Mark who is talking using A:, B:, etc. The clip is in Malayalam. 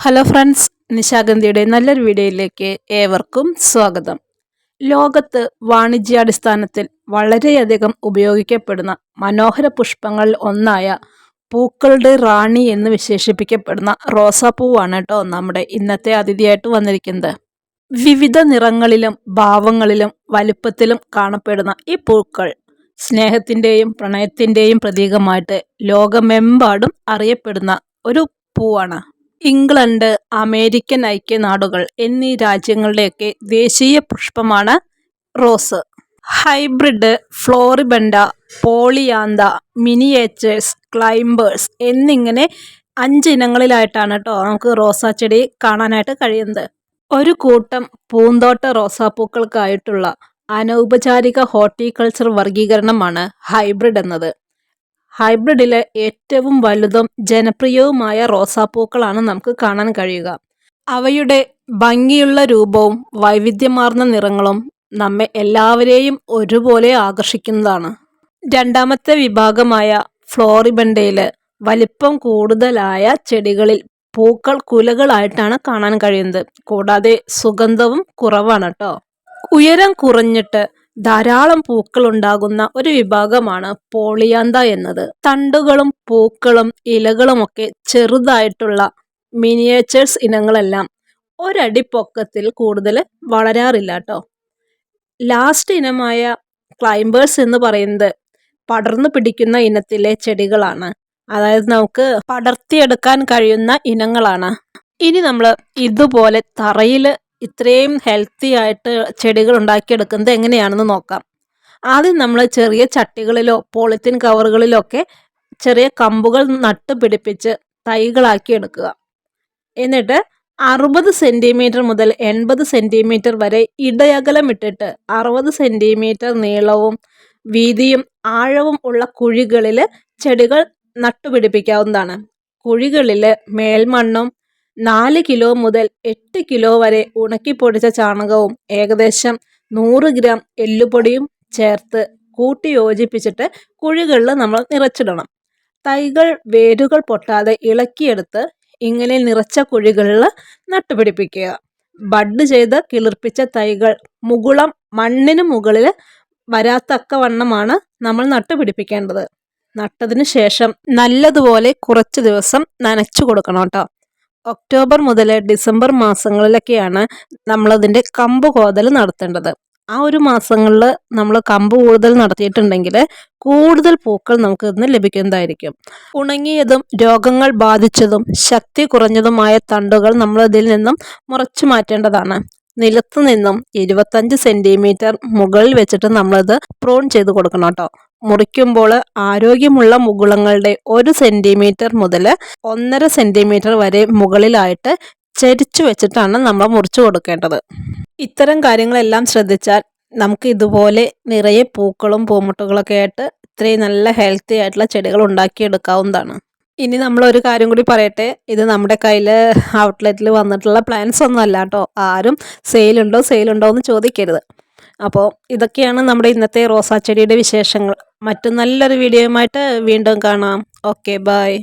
A: ഹലോ ഫ്രണ്ട്സ് നിശാഗന്ധിയുടെ നല്ലൊരു വീഡിയോയിലേക്ക് ഏവർക്കും സ്വാഗതം. ലോകത്ത് വാണിജ്യാടിസ്ഥാനത്തിൽ വളരെയധികം ഉപയോഗിക്കപ്പെടുന്ന മനോഹര പുഷ്പങ്ങളിൽ ഒന്നായ പൂക്കളുടെ റാണി എന്ന് വിശേഷിപ്പിക്കപ്പെടുന്ന റോസാപ്പൂവാണ് കേട്ടോ നമ്മുടെ ഇന്നത്തെ അതിഥിയായിട്ട് വന്നിരിക്കുന്നത്. വിവിധ നിറങ്ങളിലും ഭാവങ്ങളിലും വലുപ്പത്തിലും കാണപ്പെടുന്ന ഈ പൂക്കൾ സ്നേഹത്തിന്റെയും പ്രണയത്തിന്റെയും പ്രതീകമായിട്ട് ലോകമെമ്പാടും അറിയപ്പെടുന്ന ഒരു പൂവാണ്. ഇംഗ്ലണ്ട് അമേരിക്കൻ ഐക്യനാടുകൾ എന്നീ രാജ്യങ്ങളുടെയൊക്കെ ദേശീയ പുഷ്പമാണ് rose. Hybrid floribunda polyantha miniatures climbers എന്നിങ്ങനെ അഞ്ചിനങ്ങളിലായിട്ടാണ് കേട്ടോ നമുക്ക് റോസാ ചെടി കാണാനായിട്ട് കഴിയുന്നത്. ഒരു കൂട്ടം പൂന്തോട്ട റോസാപ്പൂക്കൾക്കായിട്ടുള്ള അനൗപചാരിക ഹോർട്ടിക്കൾച്ചർ വർഗീകരണമാണ് ഹൈബ്രിഡ് എന്നത്. ഹൈബ്രിഡിലെ ഏറ്റവും വലുതും ജനപ്രിയവുമായ റോസാപ്പൂക്കളാണ് നമുക്ക് കാണാൻ കഴിയുക. അവയുടെ ഭംഗിയുള്ള രൂപവും വൈവിധ്യമാർന്ന നിറങ്ങളും നമ്മെ എല്ലാവരെയും ഒരുപോലെ ആകർഷിക്കുന്നതാണ്. രണ്ടാമത്തെ വിഭാഗമായ ഫ്ലോറിബണ്ടയിൽ വലിപ്പം കൂടുതലായ ചെടികളിൽ പൂക്കൾ കുലകളായിട്ടാണ് കാണാൻ കഴിയുന്നത്. കൂടാതെ സുഗന്ധവും കുറവാണ് കേട്ടോ. ഉയരം കുറഞ്ഞിട്ട് ധാരാളം പൂക്കൾ ഉണ്ടാകുന്ന ഒരു വിഭാഗമാണ് പോളിയാന്ത എന്നത്. തണ്ടുകളും പൂക്കളും ഇലകളും ഒക്കെ ചെറുതായിട്ടുള്ള മിനിയേച്ചേഴ്സ് ഇനങ്ങളെല്ലാം ഒരടി പൊക്കത്തിൽ കൂടുതൽ വളരാറില്ല കേട്ടോ ലാസ്റ്റ് ഇനമായ ക്ലൈംബേഴ്സ് എന്ന് പറയുന്നത് പടർന്നു പിടിക്കുന്ന ഇനത്തിലെ ചെടികളാണ്. അതായത് നമുക്ക് പടർത്തിയെടുക്കാൻ കഴിയുന്ന ഇനങ്ങളാണ്. ഇനി നമ്മൾ ഇതുപോലെ തറയിൽ ഇത്രയും ഹെൽത്തി ആയിട്ട് ചെടികൾ ഉണ്ടാക്കിയെടുക്കുന്നത് എങ്ങനെയാണെന്ന് നോക്കാം. ആദ്യം നമ്മൾ ചെറിയ ചട്ടികളിലോ പോളിത്തീൻ കവറുകളിലോ ഒക്കെ ചെറിയ കമ്പുകൾ നട്ട് പിടിപ്പിച്ച് തൈകളാക്കി എടുക്കുക. എന്നിട്ട് അറുപത് സെന്റിമീറ്റർ മുതൽ എൺപത് സെന്റിമീറ്റർ വരെ ഇടയകലം ഇട്ടിട്ട് അറുപത് സെന്റിമീറ്റർ നീളവും വീതിയും ആഴവും ഉള്ള കുഴികളിൽ ചെടികൾ നട്ടുപിടിപ്പിക്കാവുന്നതാണ്. കുഴികളിൽ മേൽമണ്ണും നാല് കിലോ മുതൽ എട്ട് കിലോ വരെ ഉണക്കിപ്പൊടിച്ച ചാണകവും ഏകദേശം നൂറ് ഗ്രാം എല്ലുപൊടിയും ചേർത്ത് കൂട്ടി യോജിപ്പിച്ചിട്ട് കുഴികളിൽ നമ്മൾ നിറച്ചിടണം. തൈകൾ വേരുകൾ പൊട്ടാതെ ഇളക്കിയെടുത്ത് ഇങ്ങനെ നിറച്ച കുഴികളിൽ നട്ടുപിടിപ്പിക്കുക. ബഡ് ചെയ്ത് കിളിർപ്പിച്ച തൈകൾ മുകുളം മണ്ണിന് മുകളിൽ വരാത്തക്കവണ്ണമാണ് നമ്മൾ നട്ടുപിടിപ്പിക്കേണ്ടത്. നട്ടതിന് ശേഷം നല്ലതുപോലെ കുറച്ച് ദിവസം നനച്ചു കൊടുക്കണം കേട്ടോ. ഒക്ടോബർ മുതൽ ഡിസംബർ മാസങ്ങളിലൊക്കെയാണ് നമ്മളതിന്റെ കമ്പ് കോതൽ നടത്തേണ്ടത്. ആ ഒരു മാസങ്ങളിൽ നമ്മൾ കമ്പ് കൂടുതൽ നടത്തിയിട്ടുണ്ടെങ്കിൽ കൂടുതൽ പൂക്കൾ നമുക്ക് ഇന്ന് ലഭിക്കുന്നതായിരിക്കും. ഉണങ്ങിയതും രോഗങ്ങൾ ബാധിച്ചതും ശക്തി കുറഞ്ഞതുമായ തണ്ടുകൾ നമ്മൾ ഇതിൽ നിന്നും മുറച്ചു മാറ്റേണ്ടതാണ്. നിലത്തു നിന്നും ഇരുപത്തഞ്ച് സെന്റിമീറ്റർ മുകളിൽ വെച്ചിട്ട് നമ്മളത് പ്രോൺ ചെയ്ത് കൊടുക്കണം കേട്ടോ. മുറിക്കുമ്പോൾ ആരോഗ്യമുള്ള മുകുളങ്ങളുടെ ഒരു സെന്റിമീറ്റർ മുതൽ ഒന്നര സെന്റിമീറ്റർ വരെ മുകളിലായിട്ട് ചരിച്ചു വെച്ചിട്ടാണ് നമ്മൾ മുറിച്ചു കൊടുക്കേണ്ടത്. ഇത്തരം കാര്യങ്ങളെല്ലാം ശ്രദ്ധിച്ചാൽ നമുക്ക് ഇതുപോലെ നിറയെ പൂക്കളും പൂമുട്ടുകളൊക്കെ ആയിട്ട് ഇത്രയും നല്ല ഹെൽത്തി ആയിട്ടുള്ള ചെടികൾ ഉണ്ടാക്കിയെടുക്കാവുന്നതാണ്. ഇനി നമ്മൾ ഒരു കാര്യം കൂടി പറയട്ടെ. ഇത് നമ്മുടെ കയ്യിൽ ഔട്ട്ലെറ്റിൽ വന്നിട്ടുള്ള പ്ലാൻസ് ഒന്നും അല്ല കേട്ടോ. ആരും സെയിലുണ്ടോ സെയിലുണ്ടോ എന്ന് ചോദിക്കരുത്. അപ്പോൾ ഇതൊക്കെയാണ് നമ്മുടെ ഇന്നത്തെ റോസാച്ചെടിയുടെ വിശേഷങ്ങൾ. മറ്റു നല്ലൊരു വീഡിയോയുമായിട്ട് വീണ്ടും കാണാം. Okay bye